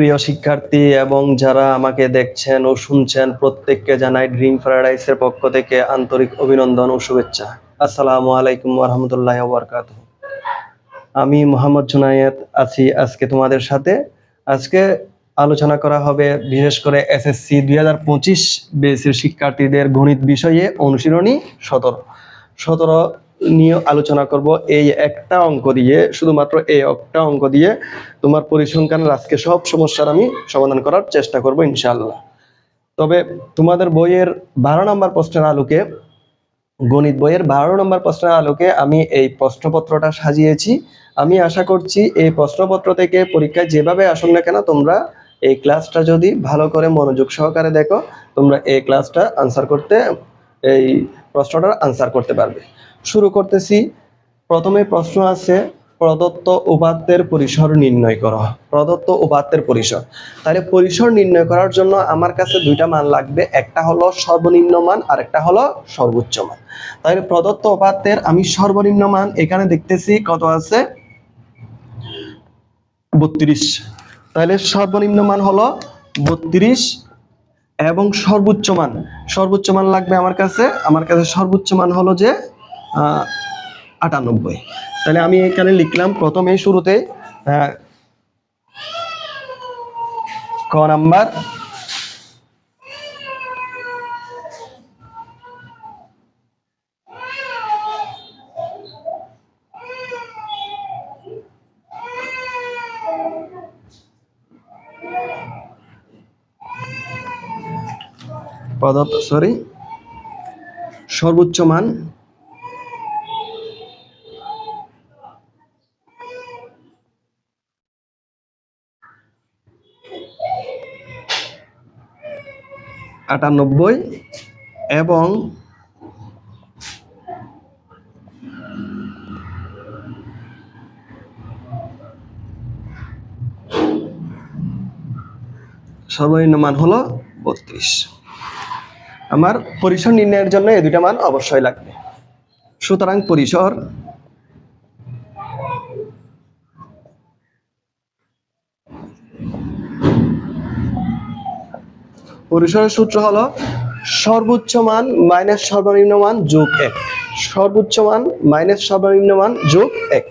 প্রিয় শিক্ষার্থী এবং যারা আমাকে দেখছেন ও শুনছেন, প্রত্যেককে জানাই ড্রিম প্যারাডাইসের পক্ষ থেকে আন্তরিক অভিনন্দন ও শুভেচ্ছা। আসসালামু আলাইকুম রহমতুল্লাহ বরকাত আমি মোহাম্মদ জুনায়েদ আছি আজকে তোমাদের সাথে। আজকে আলোচনা করা হবে বিশেষ করে এসএসসি দুই হাজার পঁচিশ বেসের শিক্ষার্থীদের গণিত বিষয়ে অনুশীলনী সতেরো। সতেরো নিয়ে আলোচনা করব। এই একটা অঙ্ক দিয়ে, শুধুমাত্র এই একটা অঙ্ক দিয়ে তোমার পরিসংখ্যানের আজকে সব সমস্যার আমি সমাধান করার চেষ্টা করব ইনশাল্লাহ তবে তোমাদের বইয়ের বারো নম্বর প্রশ্নের আলোকে, গণিত বইয়ের বারো নম্বর প্রশ্নের আলোকে আমি এই প্রশ্নপত্রটা সাজিয়েছি। আমি আশা করছি এই প্রশ্নপত্র থেকে পরীক্ষায় যেভাবে আসুন না কেন, তোমরা এই ক্লাসটা যদি ভালো করে মনোযোগ সহকারে দেখো, তোমরা এই ক্লাসটা আনসার করতে, এই প্রশ্নটার আনসার করতে পারবে। শুরু করতেছি। প্রথমে প্রশ্ন আছে, প্রদত্ত উপাত্তের পরিসর নির্ণয় করো। প্রদত্ত উপাত্তের পরিসর। তাহলে পরিসর নির্ণয় করার জন্য আমার কাছে দুইটা মান লাগবে, একটা হলো সর্বনিম্ন মান আর একটা হলো সর্বোচ্চ মান। তাহলে প্রদত্ত উপাত্তের আমি সর্বনিম্ন মান এখানে দেখতেছি, কত আছে? বত্রিশ। তাহলে সর্বনিম্ন মান হলো বত্রিশ এবং সর্বোচ্চ মান। সর্বোচ্চ মান লাগবে আমার কাছে আমার কাছে সর্বোচ্চ মান হলো যে আটানব্বই। তাহলে আমি এখানে লিখলাম প্রথমে শুরুতে ক নাম্বার। পদার্থ সরি সর্বোচ্চ মান। আটানব্বই এবং সর্বনিম্ন মান হলো বত্রিশ। আমার পরিসর নির্ণয়ের জন্য এই দুইটা মান অবশ্যই লাগবে। সুতরাং পরিসর পরিসরের সূত্র হলো সর্বোচ্চ মান মাইনাস সর্বনিম্ন মান যোগ এক। সর্বোচ্চ মান মাইনাস সর্বনিম্ন মান যোগ এক।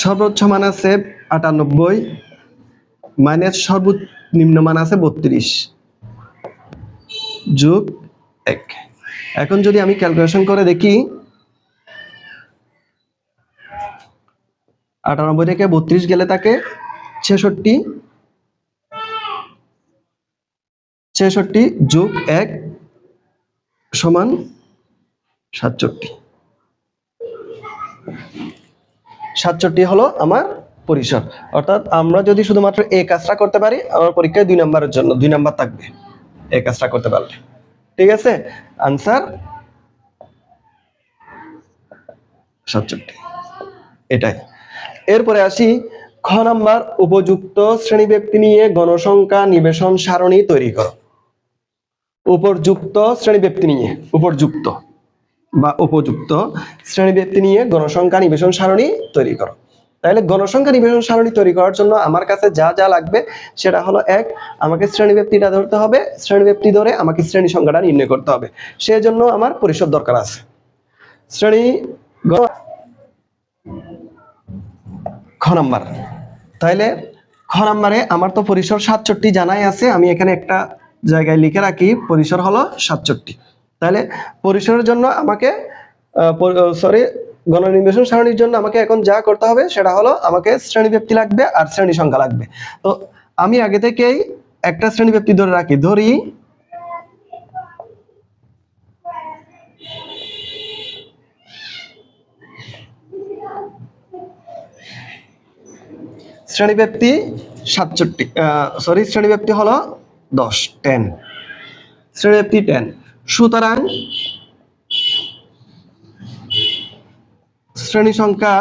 সর্বোচ্চ মান আছে আটানব্বই, মাইনাস সর্বনিম্ন মান আছে বত্রিশ। যোগ এক। এখন যদি আমি ক্যালকুলেশন করে দেখি, আটানব্বই থেকে বত্রিশ গেলে তাকে ছেষট্টি ছেষট্টি যোগ এক সমান সাতষট্টি। সাতষট্টি হলো আমার পরিসর। অর্থাৎ আমরা যদি শুধুমাত্র এই কাজটা করতে পারি, আমার পরীক্ষায় দুই নম্বরের জন্য, দুই নম্বর থাকবে এই কাজটা করতে পারলে। ঠিক আছে? আনসার সাতষট্টি। এটাই। এরপরে আসি, খ নাম্বার, উপযুক্ত শ্রেণি ব্যক্তি নিয়ে গণসংখ্যা নিবেশন সারণী তৈরি করো। উপযুক্ত শ্রেণি ব্যক্তি নিয়ে, উপযুক্ত। বা উপযুক্ত শ্রেণি ব্যক্তি নিয়ে গণসংখ্যা নিবেশন সারণী তৈরি করো। তাহলে গণসংখ্যা নিবেশন সারণী তৈরি করার জন্য আমার কাছে যা যা লাগবে সেটা হলো এক, আমাকে শ্রেণি ব্যক্তিটা ধরতে হবে শ্রেণি ব্যক্তি ধরে আমাকে শ্রেণি সংখ্যাটা নির্ণয় করতে হবে। সেজন্য আমার পরিষদ দরকার আছে। শ্রেণি খ নাম্বার। তাইলে খ নাম্বারে আমার তো পরিসর সাতষট্টি জানাই আছে, আমি এখানে একটা জায়গায় লিখে রাখি, পরিসর হলো সাতষট্টি। তাহলে পরিসরের জন্য আমাকে সরি গণনিবেশন সারণীর জন্য আমাকে এখন যা করতে হবে সেটা হলো আমাকে শ্রেণি ব্যক্তি লাগবে আর শ্রেণি সংখ্যা লাগবে। তো আমি আগে থেকেই একটা শ্রেণি ব্যক্তি ধরে রাখি, ধরি শ্রেণীব্যাপ্তি সাতষট্টি সরি শ্রেণীব্যাপ্তি হলো দশ টেন শ্রেণীব্যক্তি টেন সুতরাং শ্রেণি সংখ্যা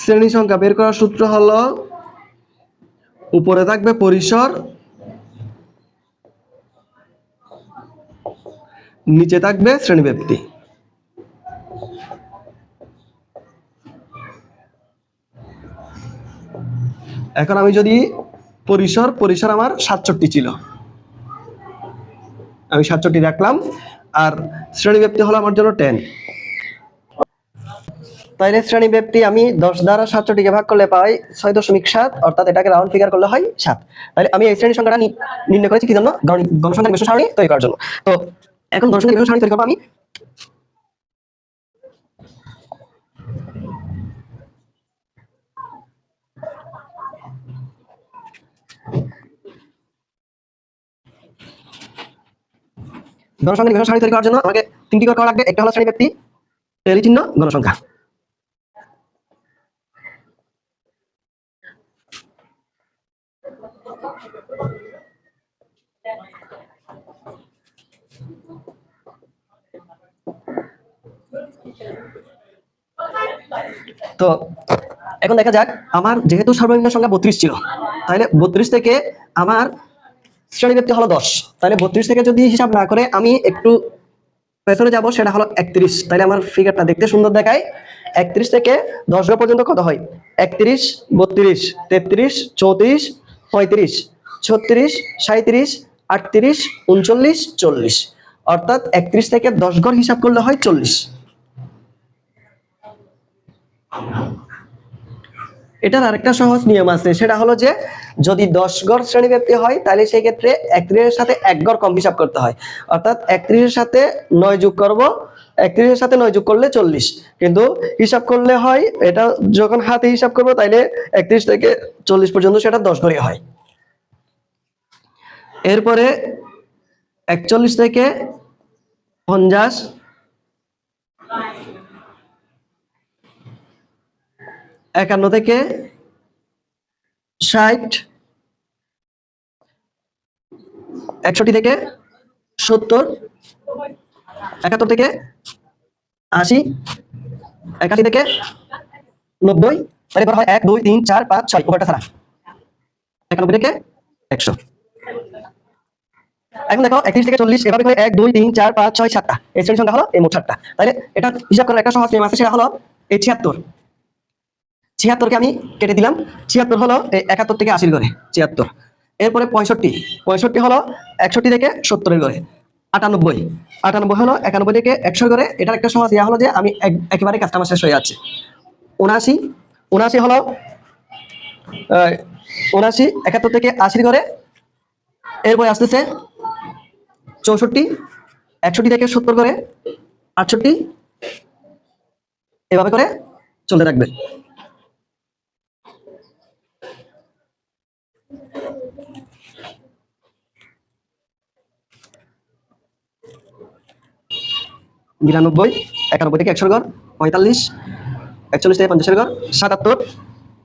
শ্রেণি সংখ্যা বের করার সূত্র হলো উপরে থাকবে পরিসর, নিচে থাকবে শ্রেণীব্যাপ্তি। এখন আমি যদি পরিসর পরিসর আমার সাতষট্টি ছিল। আমি সাতষট্টি রাখলাম, আর শ্রেণীব্যাপ্তি হলো আমার জন্য টেন তাইলে শ্রেণি ব্যক্তি আমি দশ দ্বারা সাতষট্টিকে ভাগ করলে পাই ছয় দশমিক সাত, অর্থাৎ এটাকে রাউন্ড ফিগার করলে হয় সাত। তাহলে আমি এই শ্রেণি সংখ্যাটা নির্ণয় করেছি কি জন্য? গণ- গণসংখ্যার বিশ্ব সারণী তৈরি করার জন্য। তো এখন গণসংখ্যার বিশ্ব সারণী তৈরি করব আমি। গণসংখ্যার বিশ্ব সারণী তৈরি করার জন্য আমাকে তিনটি করা লাগবে। একটা হলো শ্রেণি ব্যক্তি টেলি চিহ্ন গণসংখ্যা তো এখন দেখা যাক, আমার যেহেতু সর্বনিম্ন সংখ্যা বত্রিশ ছিল, তাহলে বত্রিশ থেকে আমার শ্রেণীব্যক্তি হলো দশ। তাহলে বত্রিশ থেকে যদি হিসাব না করে আমি একটু পেছনে যাব, সেটা হলো একত্রিশ। তাহলে আমার ফিগারটা দেখতে সুন্দর দেখায়। একত্রিশ থেকে দশ পর্যন্ত কত হয়? একত্রিশ, বত্রিশ, তেত্রিশ, চৌত্রিশ, পঁয়ত্রিশ, ছত্রিশ সাঁত্রিশ আটত্রিশ, উনচল্লিশ, চল্লিশ। অর্থাৎ একত্রিশ থেকে দশ ঘর হিসাব করলে হয় চল্লিশ। এটার আরেকটা সহজ নিয়ম আছে, সেটা হলো যে যদি দশ গড় শ্রেণি ব্যক্তি হয়, তাহলে সেই ক্ষেত্রে একত্রিশের সাথে এক গড় কম হিসাব করতে হয়। অর্থাৎ একত্রিশের সাথে নয় যোগ করব, একত্রিশের সাথে নয় যোগ করলে চল্লিশ। কিন্তু হিসাব করলে হয়, এটা যখন হাতে হিসাব করব, তাইলে একত্রিশ থেকে চল্লিশ পর্যন্ত সেটা দশ গড়ে হয়। এরপরে একচল্লিশ থেকে পঞ্চাশ একান্ন থেকে ষাট, একষট্টি থেকে সত্তর, একাত্তর থেকে আশি, একাশি থেকে নব্বই, তাহলে হয় এক, দুই, তিন, চার, পাঁচ, ছয় ওটা ছাড়া। একানব্বই থেকে একশো। এখন দেখো, একত্রিশ থেকে চল্লিশ, এভাবে এক, দুই, তিন, চার, পাঁচ, ছয়, সাতটা। এই শ্রেণি সংখ্যা হলো এই মোট সাতটা। তাহলে এটা হিসাব করার একটা সহজ নিয়ম আছে, সেটা হলো এই ছিয়াত্তর। ছিয়াত্তরকে আমি কেটে দিলাম। ছিয়াত্তর হলো একাত্তর থেকে আশির ঘরে ছিয়াত্তর। এরপরে পঁয়ষট্টি পঁয়ষট্টি হলো একষট্টি থেকে সত্তরের ঘরে আটানব্বই। আটানব্বই হলো একানব্বই থেকে একশো ঘরে এটার একটা সহজ ইয়া হলো যে আমি এক- একেবারে কাজটা আমার শেষ হয়ে যাচ্ছে। উনআশি উনআশি হলো উনআশি, একাত্তর থেকে আশির ঘরে এরপরে আসতেছে চৌষট্টি, একষট্টি থেকে সত্তর করে আটষট্টি, এভাবে করে চলতে থাকবে। বিরানব্বই একানব্বই থেকে একশোর ঘর, পঁয়তাল্লিশ, একচল্লিশ থেকে পঞ্চাশের ঘর, সাতাত্তর,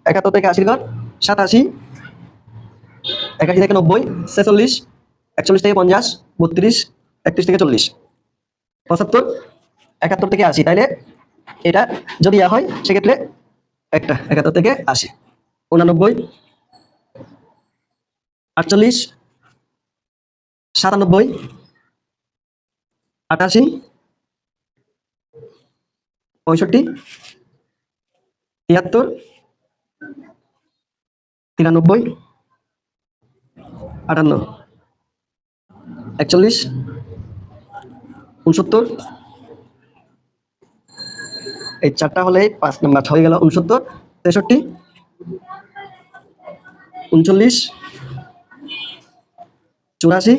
একাত্তর থেকে আশির ঘর, সাতাশি, একাশি থেকে নব্বই, ছেচল্লিশ, একচল্লিশ থেকে পঞ্চাশ, বত্রিশ, একত্রিশ থেকে চল্লিশ। পঁচাত্তর, একাত্তর থেকে আশি, তাইলে এটা যদি ইয়া হয়, সেক্ষেত্রে একটা, একাত্তর থেকে আশি। উনানব্বই, আটচল্লিশ, সাতানব্বই, আটাশি পঁয়ষট্টি, তিয়াত্তর, তিরানব্বই, আটান্ন, একচল্লিশ উনসত্তর এই চারটা হলে পাঁচ নাম্বার হয়ে গেল উনসত্তর তেষট্টি, উনচল্লিশ, চুরাশি।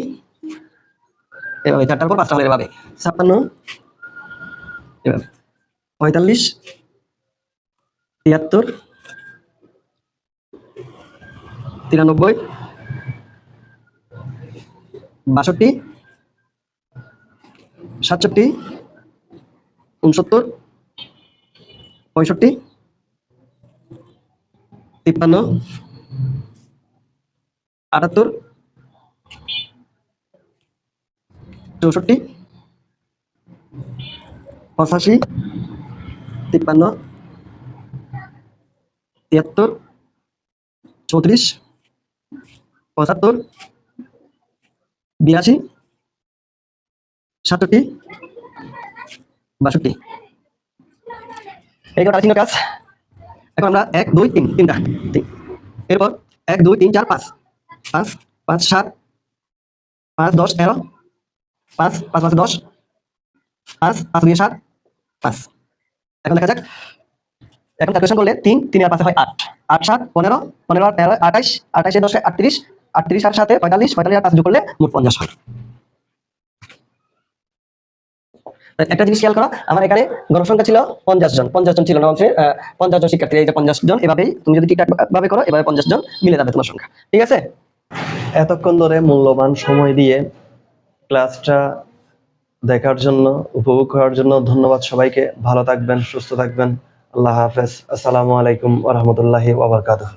এভাবে চারটার পর পাঁচটা হলে এভাবে। ছাপ্পান্ন, এভাবে। পঁয়তাল্লিশ তিয়াত্তর তিরানব্বই বাষট্টি সাতষট্টি উনসত্তর পঁয়ষট্টি তিপ্পান্ন আটাত্তর চৌষট্টি পঁচাশি তিপ্পান্ন, তিয়াত্তর, চৌত্রিশ, পঁচাত্তর, বিরাশি, সাতষট্টি, বাষট্টি। এই কটা কাজ এখন আমরা এক, দুই, তিন তিনটা তিন এরপর এক, দুই, তিন, চার, পাঁচ। পাঁচ পাঁচ, সাত, পাঁচ, দশ, এগারো। পাঁচ পাঁচ পাঁচ, দশ। পাঁচ পাঁচ, দুই, সাত। পাঁচ। এখন দেখা যাক। এখন ক্যালকুলেশন করলে তিন তিন আর পাঁচে হয় আট। আট, সাত, পনেরো পনেরো আর তেরো, আঠাইশ, আঠাইশে দশে আটত্রিশ আটত্রিশ আর সাথে পঁয়তাল্লিশ পঁয়তাল্লিশ আর পাঁচ যোগ করলে মোট পঞ্চাশ হয়। একটা জিনিস খেয়াল করো, আমার এখানে গণসংখ্যা ছিল পঞ্চাশ জন। পঞ্চাশ জন ছিল নবম শ্রেণির পঞ্চাশ জন শিক্ষার্থী এই যে পঞ্চাশ জন, এভাবেই তুমি যদি ঠিকঠাক ভাবে করো, এভাবে পঞ্চাশ জন মিলে যাবে তোমার সংখ্যা। ঠিক আছে? এতক্ষণ ধরে মূল্যবান সময় দিয়ে ক্লাসটা দেখার জন্য, উপভোগ করার জন্য ধন্যবাদ সবাইকে। ভালো থাকবেন, সুস্থ থাকবেন। আল্লাহ হাফেজ। আসসালামু আলাইকুম ওরহমতুল্লাহি ওবরকাতুহ